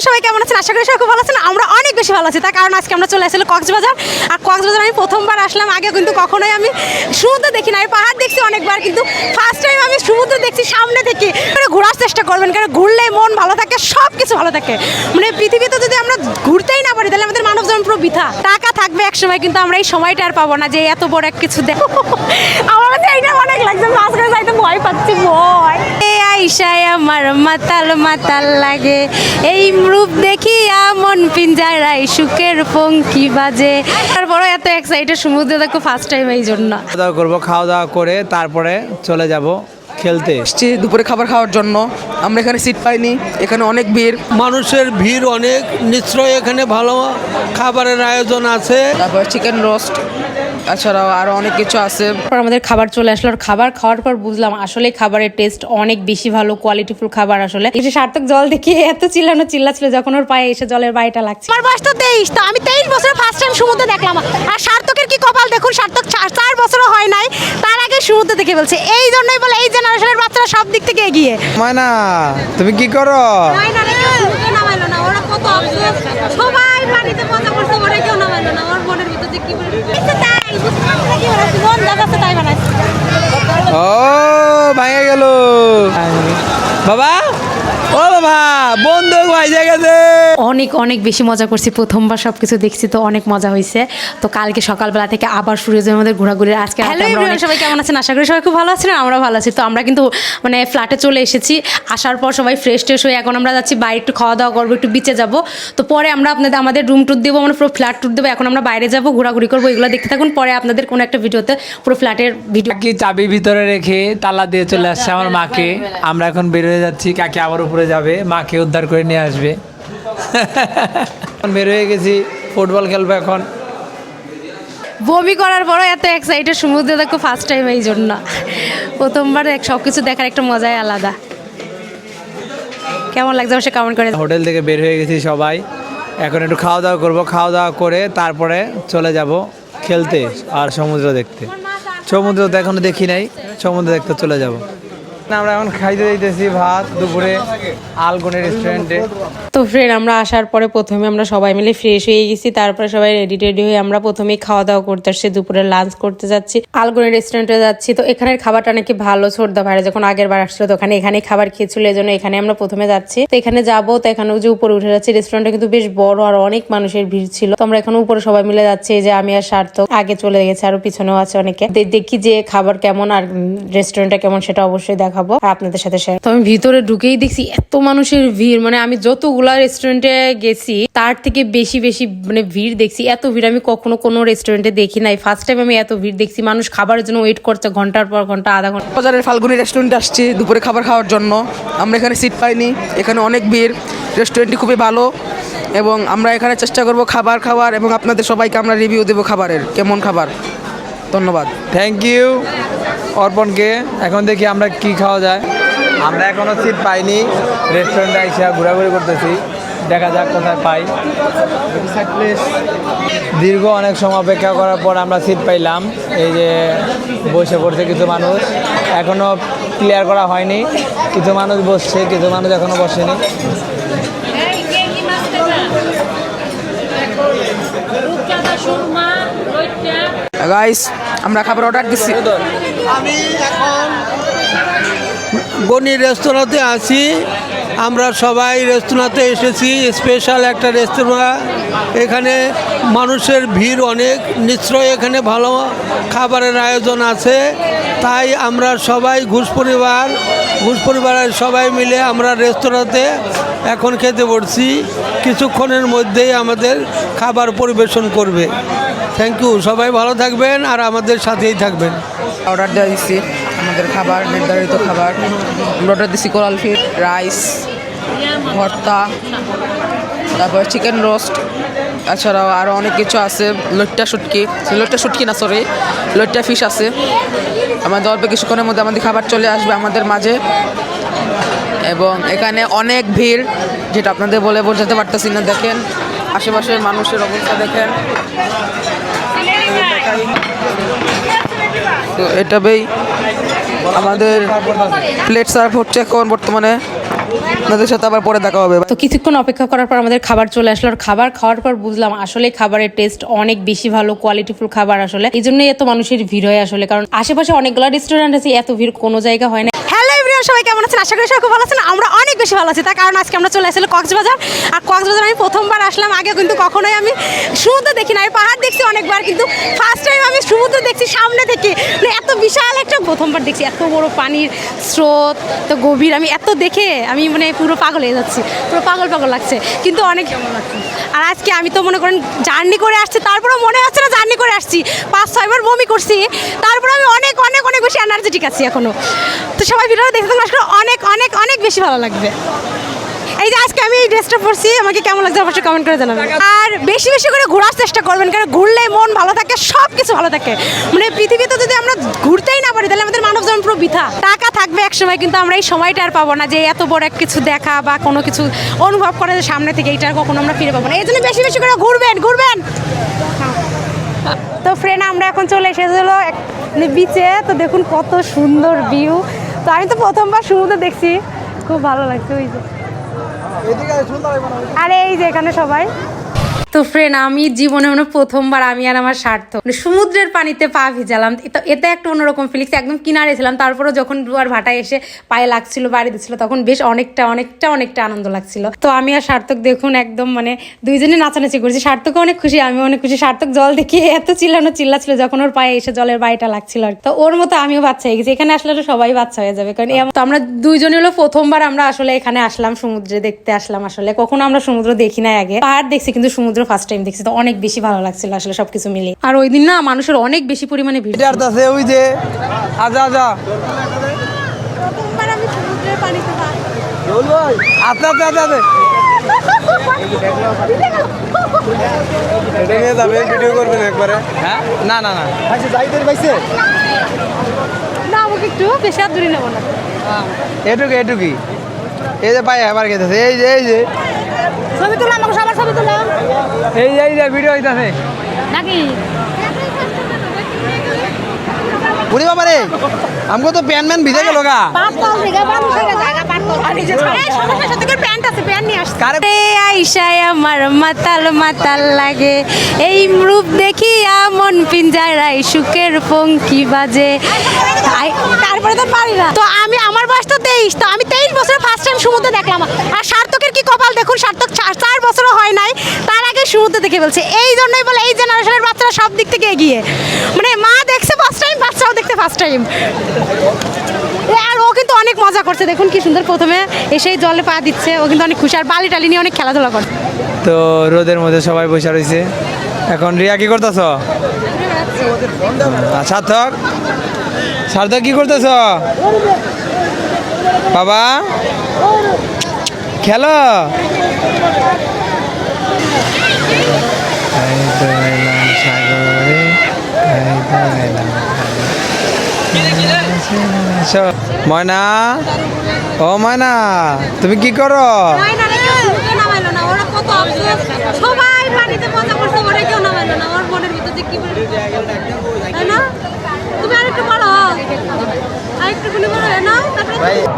Everyone সবাই কেমন আছেন? আশা করি সবাই খুব ভালো আছেন। আমরা অনেক বেশি ভালো আছি। তার কারণ আজকে আমরা চলে আসলে কক্সবাজার। আর কক্সবাজার আমি প্রথমবার আসলাম। আগে কিন্তু কখনোই আমি সমুদ্র দেখি না আমি পাহাড় দেখছি অনেকবার, কিন্তু ফার্স্ট টাইম আমি সমুদ্র দেখছি সামনে থেকে। মানে ঘোরার চেষ্টা করবেন, কারণ ঘুরলে মন ভালো থাকে সব কিছু ভালো থাকে। মানে পৃথিবীতে যদি আমরা ঘুরতেই না পারি, তাহলে আমাদের মানব জন্ম পুরো বৃথা। টাকা থাকবে এক সময় কিন্তু আমরা এই সময়টা আর পাবো না যে এত বড় এক কিছু দেখ আমার কাছে এইটা অনেক লাগছে। যাইতে ভয় পাচ্ছি ভয় আইসায় আমার মাতাল মাতাল লাগে। এই রূপ দেখিয়া মন পিঞ্জারাই সুখের পঙ্কি বাজে। তারপরে এত এক্সাইটেড সমুদ্রে দেখো ফার্স্ট টাইম এই জন্য। খাওয়া দাওয়া করব খাওয়া দাওয়া করে তারপরে চলে যাব খেলতে। এসছি দুপুরে খাবার খাওয়ার জন্য। আমরা এখানে সিট পাইনি এখানে অনেক ভিড়। মানুষের ভিড় অনেক নিশ্চয়ই এখানে ভালো খাবারের আয়োজন আছে। তারপর চিকেন রোস্ট তাছাড়াও আরও অনেক কিছু আছে। তারপর আমাদের খাবার চলে আসলো আর খাবার খাওয়ার পর বুঝলাম আসলে খাবারের টেস্ট অনেক বেশি ভালো কোয়ালিটিফুল খাবার আসলে। এসে সার্থক জল দেখে এত চিল্লানো চিল্লা ছিল যখন ওর পায়ে এসে জলের বাইটা লাগছে। আমার বয়স তো তেইশ তো আমি তেইশ বছর ফার্স্ট টাইম সমুদ্র দেখলাম। আর সার্থকের কি কপাল দেখুন সার্থক চার বছরও হয় নাই তার আগে সমুদ্র দেখে বলছে এই জন্যই বলে এই জেনারেশনের বাচ্চারা সব দিক থেকে এগিয়ে। ময়না তুমি কি করো? সবাই পানিতে মজা করছে ওরা কেউ নামাইলো না। আমার মনের ভিতরে কি বলে তাই মন জাগাচ্ছে তাই বানাইছে। ও ভাঙে গেল। বাবা ও বাবা বন্ধু ভাই গেছে। অনেক অনেক বেশি মজা করছি। প্রথমবার সব কিছু দেখছি তো অনেক মজা হয়েছে তো কালকে সকালবেলা থেকে আবার সূর্যের মধ্যে ঘোরাঘুরি আজকে সবাই কেমন আছেন? আশা করি সবাই খুব ভালো আছেন আমরা ভালো আছি। তো আমরা কিন্তু মানে ফ্ল্যাটে চলে এসেছি। আসার পর সবাই ফ্রেশ ট্রেশ হয়ে এখন আমরা যাচ্ছি বাইরে একটু খাওয়া দাওয়া করব একটু বিচে যাব। তো পরে আমরা আপনাদের আমাদের রুম ট্যুর দেবো আমরা পুরো ফ্ল্যাট ট্যুর দেবো। এখন আমরা বাইরে যাব ঘোরাঘুরি করব এগুলো দেখতে থাকুন। পরে আপনাদের কোনো একটা ভিডিওতে পুরো ফ্ল্যাটের ভিডিও কাকি চাবি ভিতরে রেখে তালা দিয়ে চলে আসছে আমার মাকে। আমরা এখন বের হয়ে যাচ্ছি কাকে আবার উপরে যাবে মাকে উদ্ধার করে নিয়ে আসবে। বের হয়ে গেছি ফুটবল খেলব এখন। বমি করার পরও এত এক্সাইটেড সমুদ্রে দেখো ফার্স্ট টাইম এই জন্য। প্রথমবার সব কিছু দেখার একটা মজাই আলাদা। কেমন লাগছে অবশ্যই কমেন্ট করে হোটেল থেকে বের হয়ে গেছি সবাই। এখন একটু খাওয়া দাওয়া করব খাওয়া দাওয়া করে তারপরে চলে যাব খেলতে আর সমুদ্র দেখতে। সমুদ্র তো এখনও দেখি নাই সমুদ্র দেখতে চলে যাব। আমরা এখন খাইতে যাইতেছি ভাত, দুপুরে আলগনি রেস্টুরেন্টে তো ফ্রেন্ড আমরা আসার পরে প্রথমে আমরা সবাই মিলে ফ্রেশ হয়ে গেছি, তারপরে সবাই রেডি টেডি হয়ে আমরা প্রথমেই খাওয়া দাওয়া করতে আসছি, দুপুরে লাঞ্চ করতে যাচ্ছি, আলগনি রেস্টুরেন্টে যাচ্ছি। তো এখানের খাবারটা নাকি ভালো, ছোটদা ভাইরা যখন আগের বার আসছিল, তো ওখানে এখানেই খাবার খেয়েছিল, এই জন্য এখানে আমরা প্রথমে যাচ্ছি। তো এখানে যাব, তো এখানে যে উপরে উঠে যাচ্ছি রেস্টুরেন্টটা কিন্তু বেশ বড় আর অনেক মানুষের ভিড় ছিল। তো আমরা এখানে উপরে সবাই মিলে যাচ্ছি যে আমি আর সার্থক, আগে চলে গেছে, আরও পিছনেও আছে অনেকে। দেখি যে খাবার কেমন আর রেস্টুরেন্টটা কেমন, সেটা অবশ্যই দেখাবো আর আপনাদের সাথে শেয়ার তো আমি ভিতরে ঢুকেই দেখছি এত মানুষের ভিড়। মানে আমি যতগুলা রেস্টুরেন্টে গেছি তার থেকে বেশি বেশি মানে ভিড় দেখছি। এত ভিড় আমি কখনো কোনো রেস্টুরেন্টে দেখি নাই। ফার্স্ট টাইম আমি এত ভিড় দেখছি। মানুষ খাবারের জন্য ওয়েট করছে ঘণ্টার পর ঘণ্টা আধা ঘণ্টা। বাজারের ফাল্গুনি রেস্টুরেন্টে আসছি দুপুরে খাবার খাওয়ার জন্য। আমরা এখানে সিট পাইনি। এখানে অনেক ভিড়। রেস্টুরেন্টটি খুবই ভালো এবং আমরা এখানে চেষ্টা করব খাবার খাওয়ার এবং আপনাদের সবাইকে আমরা রিভিউ দেবো খাবারের কেমন খাবার। ধন্যবাদ। থ্যাংক ইউ অর্পণকে। এখন দেখি আমরা কি খাওয়া যায়। আমরা এখনও সিট পাইনি। রেস্টুরেন্টে আইসা ঘোরাঘুরি করতেছি। দেখা যাক কোথায় পাই। দীর্ঘ অনেক সময় অপেক্ষা করার পর আমরা সিট পাইলাম। এই যে বসে পড়ছে কিছু মানুষ। এখনও ক্লিয়ার করা হয়নি। কিছু মানুষ বসছে কিছু মানুষ এখনও বসেনি। গাইস আমরা খাবার অর্ডার দিচ্ছি আমি এখন গনি রেস্তোরাঁতে আছি। আমরা সবাই রেস্তোরাঁতে এসেছি। স্পেশাল একটা রেস্তোরাঁ এখানে মানুষের ভিড় অনেক। নিশ্চয়ই এখানে ভালো খাবারের আয়োজন আছে। তাই আমরা সবাই ঘুষ পরিবার, ঘুষ পরিবারের সবাই মিলে আমরা রেস্তোরাঁতে এখন খেতে পড়ছি। কিছুক্ষণের মধ্যেই আমাদের খাবার পরিবেশন করবে। থ্যাংক ইউ সবাই ভালো থাকবেন আর আমাদের সাথেই থাকবেন। অর্ডার দেওয়া দিচ্ছি আমাদের খাবার, নির্ধারিত খাবার। অর্ডার দিচ্ছি কোরাল ফিট রাইস ভর্তা, তারপর চিকেন রোস্ট তাছাড়াও আরও অনেক কিছু আছে, লইট্টা শুটকি। লইট্টা শুটকি না সরি লইট্টা ফিশ আছে। আমাদের অল্প কিছুক্ষণের মধ্যে আমাদের খাবার চলে আসবে আমাদের মাঝে। এবং এখানে অনেক ভিড়, যেটা আপনাদের বলে বোঝাতে পারতেছি না, দেখেন। আশেপাশের মানুষের অবস্থা দেখেন। তো এটাবেই আমাদের প্লেট সার্ভ হচ্ছে এখন বর্তমানে। আপনাদের সাথে পরে দেখা হবে। তো কিছুক্ষণ অপেক্ষা করার পর আমাদের খাবার চলে আসলো। আর খাবার খাওয়ার পর বুঝলাম আসলে খাবারের টেস্ট অনেক বেশি ভালো কোয়ালিটিফুল খাবার আসলে। এই জন্যই এত মানুষের ভিড় হয় আসলে। কারণ আশেপাশে অনেকগুলো রেস্টুরেন্ট আছে, এত ভিড় কোনো জায়গা হয় না। এভরিওয়ান সবাই কেমন আছেন? আশা করি সবাই খুব ভালো আছেন। আমরা অনেক বেশি ভালো আছি। তার কারণ আজকে আমরা চলে আসলে কক্সবাজার। আর কক্সবাজার আমি প্রথমবার আসলাম। আগে কিন্তু কখনোই আমি সমুদ্র দেখি না। আমি পাহাড় দেখছি অনেকবার, কিন্তু ফার্স্ট টাইম আমি সমুদ্র দেখছি সামনে থেকে। মানে এত বিশাল একটা প্রথমবার দেখছি। এত বড় পানির স্রোত তো গভীর। আমি এত দেখে আমি মানে পুরো পাগল হয়ে যাচ্ছি। পুরো পাগল পাগল লাগছে। কিন্তু অনেক আর আজকে আমি তো মনে করেন জার্নি করে আসছি। তারপরেও মনে হচ্ছে না জার্নি করে আসছি। পাঁচ ছয়বার বমি করছি। তারপরে আমি অনেক অনেক অনেক বেশি এনার্জেটিক আছি এখনও। তো সবাই ভিডিওটা দেখতে থাকুন আসলে অনেক অনেক অনেক বেশি ভালো লাগবে। এই যে আজকে আমি এই ড্রেসটা পরছি, আমাকে কেমন লাগছে অবশ্যই কমেন্ট করে জানাবেন। আর বেশি বেশি করে ঘোরার চেষ্টা করবেন, কারণ ঘুরলে মন ভালো থাকে সব কিছু ভালো থাকে। মানে পৃথিবীতে যদি আমরা ঘুরতেই না পারি, তাহলে আমাদের মানব জীবন পুরো বৃথা। টাকা থাকবে এক সময় কিন্তু আমরা এই সময়টা আর পাবো না যে এত বড় এক কিছু দেখা বা কোনো কিছু অনুভব করে যে সামনে থেকে আর কখনো আমরা ফিরে পাবো না। এই জন্য বেশি বেশি করে ঘুরবেন ঘুরবেন। তো ফ্রেন্ড আমরা এখন চলে এসেছিল বিচে তো দেখুন কত সুন্দর ভিউ তো আমি তো প্রথমবার সমুদ্র দেখছি। খুব ভালো লাগছে ওই যে। আরে এই যে এখানে সবাই। তো ফ্রেন্ড আমি জীবনে মনে প্রথমবার আমি আর আমার স্বার্থ মানে সমুদ্রের পানিতে পা ভিজালাম। এটা একটা অন্যরকম ফিলিংস একদম কিনারে ছিলাম তারপরে যখন দুয়ার ভাটায় এসে পায়ে লাগছিল, বাড়ি দিচ্ছিল, তখন বেশ অনেকটা অনেকটা অনেকটা আনন্দ লাগছিল। তো আমি আর সার্থক দেখুন একদম মানে দুইজনে নাচানাচি করছি। সার্থক অনেক খুশি আমি অনেক খুশি। সার্থক জল দেখে এত চিল্লানো চিল্লা ছিল যখন ওর পায়ে এসে জলের বাড়িটা লাগছিল আর তো ওর মতো আমিও বাচ্চা হয়ে গেছি। এখানে আসলে তো সবাই বাচ্চা হয়ে যাবে, কারণ তো আমরা দুইজনে হলো প্রথমবার আমরা আসলে এখানে আসলাম, সমুদ্রে দেখতে আসলাম আসলে। কখনো আমরা সমুদ্র দেখি না আগে। পাহাড় দেখছি, কিন্তু সমুদ্র ফার্স্ট টাইম দেখছি তো অনেক বেশি ভালো লাগছিল আসলে সবকিছু মিলিয়ে। আর ওই দিন না মানুষের অনেক বেশি পরিমাণে ভিড় আছে ওই যে আজা আজা। প্রথমবার আমি সমুদ্রের পানিতে পা আস্তে আস্তে আস্তে আস্তে এটা নিয়ে যাবেন ভিডিও করবেন একবারে। হ্যাঁ? না না না। না আমাকে একটু বেশি দূরে নেব না। এটুকু এটুকুই এই যে পাই আবার গেছে এই যে এই যে। ছবি তোলা আমাকে সবার ছবি তোলা। এই এই যে ভিডিও হইতাছে। নাকি? উড়ি বাবা রে আমগো তো প্যান ম্যান ভিজে গেল গা। পাঁচ পাঁচ আইসায় আমার মাতাল মাতাল লাগে। এই রূপ দেখিয়া মন পিঞ্জারাই সুখের পঙ্কি বাজে। তারপরে তো পারি না। তো আমি আমার বয়স তো তেইশ তো আমি তেইশ বছরে ফার্স্ট টাইম সমুদ্র দেখলাম। আর সার্থকের কি কপাল? দেখুন সার্থক চার চার বছরও হয় নাই তার আগে সমুদ্র দেখে বলছে এই জন্যই বলে এই জেনারেশনের বাচ্চারা সব দিক থেকে এগিয়ে। মানে মা দেখছে ফার্স্ট টাইম বাচ্চাও দেখতে ফার্স্ট টাইম আর ও কিন্তু অনেক মজা করছে। দেখুন কি সুন্দর প্রথমে এসেই জলে পা দিচ্ছে। ও কিন্তু অনেক খুশি। আর বালি টালি নিয়ে অনেক খেলাধুলা করে তো রোদের মধ্যে সবাই বসে রয়েছে। এখন রিয়া, কি করতেছ? সার্থক সার্থক কি করতেছ? বাবা? খেলো? ময়না? ও ময়না তুমি কি করো?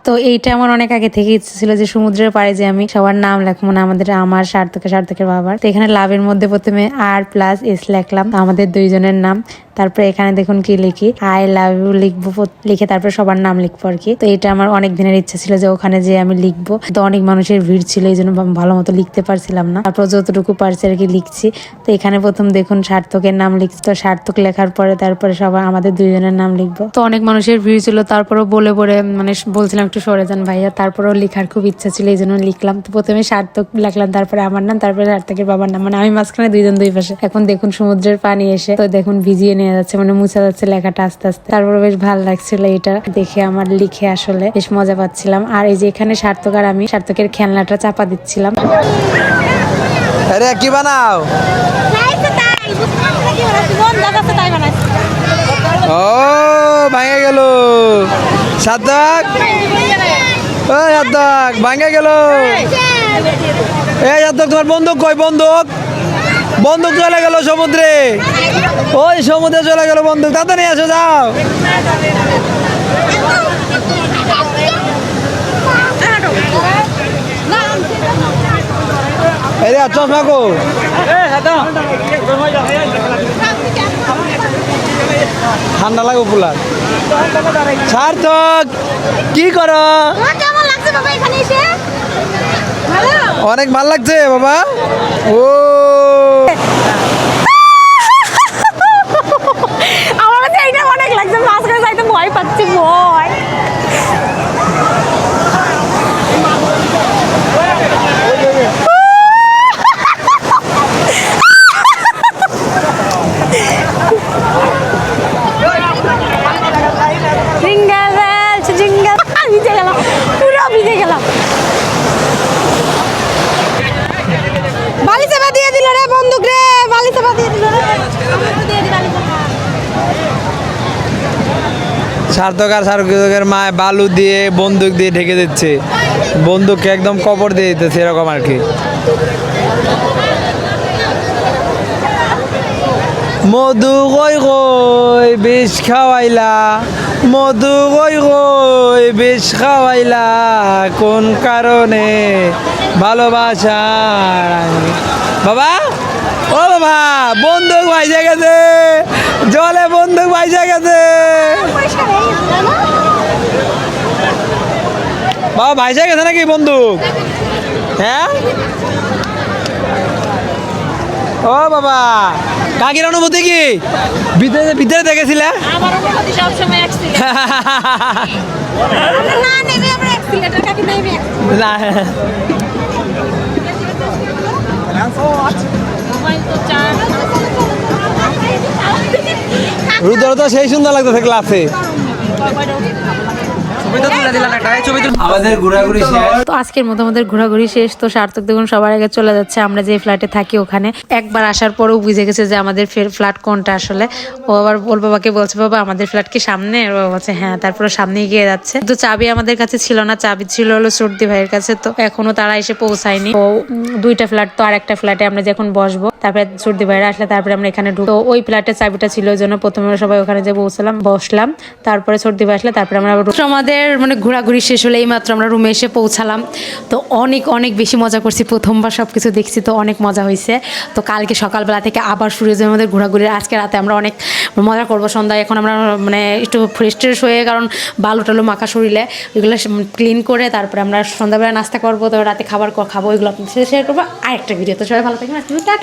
তো এইটা আমার অনেক আগে থেকে ইচ্ছে ছিল যে সমুদ্রের পাড়ে যে আমি সবার নাম লেখবো না আমাদের আমার সার্থকের সার্থকের বাবার। তো এখানে লাভের মধ্যে প্রথমে আর প্লাস এস লেখলাম আমাদের দুইজনের নাম। তারপরে এখানে দেখুন কি লিখি আই লাভ ইউ লিখব লিখে তারপরে সবার নাম লিখব আর কি। তো এটা আমার অনেক দিনের ইচ্ছা ছিল যে ওখানে যে আমি লিখব। তো অনেক মানুষের ভিড় ছিল, এই জন্য ভালো মতো লিখতে পারছিলাম না। তারপর যতটুকু পারছি আর কি লিখছি। তো এখানে প্রথম দেখুন সার্থকের নাম লিখছি। তো সার্থক লেখার পরে তারপরে সবাই আমাদের দুইজনের নাম লিখব। তো অনেক মানুষের ভিড় ছিল, তারপরেও বলে বলে মানে বলছিলাম একটু সরে যান ভাইয়া। তারপরেও লেখার খুব ইচ্ছা ছিল, এই জন্য লিখলাম। তো প্রথমে সার্থক লিখলাম, তারপরে আমার নাম, তারপরে সার্থকের বাবার নাম। মানে আমি মাঝখানে দুইজন দুই পাশে। এখন দেখুন সমুদ্রের পানি এসে, তো দেখুন ভিজিয়ে নিয়ে যাচ্ছে মানে মুছে যাচ্ছে লেখাটা আস্তে আস্তে। তারপরে বেশ ভালো লাগছিল এটা দেখে আমার লিখে আসলে বেশ মজা পাচ্ছিলাম। আর এই যে এখানে সার্থক আর আমি, সার্থকের খেলনাটা চাপা দিচ্ছিলাম। আরে, কি বানাও? ও, ভাঙে গেল। সাতক ও সাতক ভাঙে গেল। এই সাতক তোমার বন্দুক কই? বন্দুক? বন্দুক চলে গেল সমুদ্রে। ওই সমুদ্রে চলে গেল বন্দুক। তাড়াতাড়ি এসো যাও। এই চশমা কো। ঠান্ডা লাগো পুলার সার্থক কি করো? অনেক ভালো লাগছে বাবা। ও আমার কাছে এইটা অনেক লাগছে মাছ করে যাইতে ভয় পাচ্ছি ভয় জিঙ্গল বেলস জিঙ্গল ভিজে গেলাম পুরো ভিজে গেলাম বালি চাপা দিয়ে দিল রে বন্দুক রে বালি চাপা দিয়ে দিল রে আমাকে দিয়ে দি বালি চাপা সার্থক আর সার্থকের মা বালু দিয়ে বন্দুক দিয়ে ঢেকে দিচ্ছে। বন্দুককে একদম কবর দিয়ে দিতেছে এরকম আর কি। মধু কই কই বিষ খাওয়াইলা, মধু কই কই বিষ খাওয়াইলা, কোন কারণে ভালোবাসা? বাবা, ও বাবা, বন্দুক ভাইজে গেছে, জলে বন্দুক ভাইজে গেছে পরিষ্কার হয়ে গেছে তাই না? বাবা ভাইজে গেছে নাকি বন্দুক? হ্যাঁ? ও বাবা কাকির অনুভূতি কি? ভিতরে ভিতরে দেখেছিলে? আমার অনুভূতি সবসময় অ্যাক্সিডেন্ট না নেবে আমরা অ্যাক্সিলেটার কাকে নেবে না। রুদ্র তো সেই সুন্দর লাগতেছে ক্লাসে আমাদের ঘোরাঘুরি শেষ। তো আজকের মতো আমাদের ঘোরাঘুরি শেষ। তো সার্থক দেখুন সবার আগে চলে যাচ্ছে আমরা যে ফ্ল্যাটে থাকি ওখানে। একবার আসার পরেও বুঝে গেছে যে আমাদের ফ্ল্যাট কোনটা আসলে। ও আবার ওর বাবাকে বলছে বাবা আমাদের ফ্ল্যাট কি সামনে? বলছে হ্যাঁ তারপরে সামনে গিয়ে যাচ্ছে। তো চাবি আমাদের কাছে ছিল না চাবি ছিল হলো সর্দি ভাইয়ের কাছে তো এখনও তারা এসে পৌঁছায়নি। ও দুইটা ফ্ল্যাট তো আর একটা ফ্ল্যাটে আমরা যখন বসবো তারপরে সর্দি ভাইরা আসলে তারপরে আমরা এখানে ঢুক তো ওই ফ্ল্যাটের চাবিটা ছিল ওই জন্য প্রথমে সবাই ওখানে যে বসলাম বসলাম। তারপরে সর্দি ভাই আসলে তারপরে আমরা আবার তো আমাদের মানে ঘোরাঘুরি শেষ হলে এই মাত্র আমরা রুমে এসে পৌঁছালাম। তো অনেক অনেক বেশি মজা করছি। প্রথমবার সব কিছু দেখছি, তো অনেক মজা হয়েছে। তো কালকে সকালবেলা থেকে আবার হয়েছে আমাদের ঘোরাঘুরি। আজকে রাতে আমরা অনেক মজা করব সন্ধ্যায়। এখন আমরা মানে একটু ফ্রেশ ট্রেশ হয়ে কারণ বালু টালু মাখা শরীরে ওইগুলো ক্লিন করে তারপরে আমরা সন্ধ্যাবেলা নাস্তা করব। তো রাতে খাবার খাব ওইগুলো আপনাদের শেয়ার করব। আরেকটা ভিডিও তো সবাই ভালো টাটা।